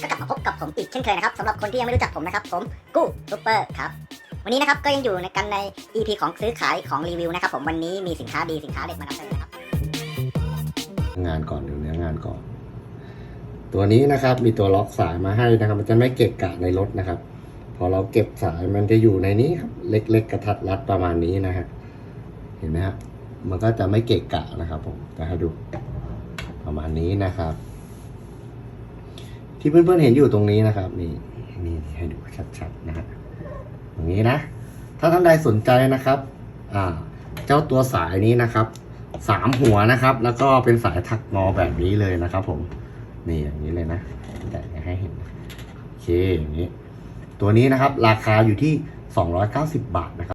ก็กลับมาพบกับผมอีกเช่นเคยนะครับสำหรับคนที่ยังไม่รู้จักผมนะครับ ผมกู้ซูเปอร์ครับ วันนี้นะครับก็ยังอยู่ในกันใน EP ของซื้อขายของรีวิวนะครับผมวันนี้มีสินค้าดีสินค้าเด็ดมานำเสนอนะครับงานก่อนดูเนื้องานก่อน ตัวนี้นะครับมีตัวล็อกสายมาให้นะครับ มันจะไม่เกะกะในรถนะครับ พอเราเก็บสายมันจะอยู่ในนี้ครับเล็ก ๆ กระทัดรัดประมาณนี้นะฮะเห็นไหมครับมันก็จะไม่เกะกะนะครับ ผมจะให้ดูประมาณนี้นะครับ ที่เพื่อนๆเห็นอยู่ตรงนี้นะครับ นี่นี่ให้ดูชัดๆนะฮะตรงนี้นะ ถ้าท่านใดสนใจนะครับอ่าเจ้าตัวสายนี้นะครับสามหัวนะครับ แล้วก็เป็นสายถักงอแบบนี้เลยนะครับ ผมนี่อย่างนี้เลยนะแต่ให้เห็นโอเคอย่างนี้ ตัวนี้นะครับ ราคาอยู่ที่ 290 บาทนะครับ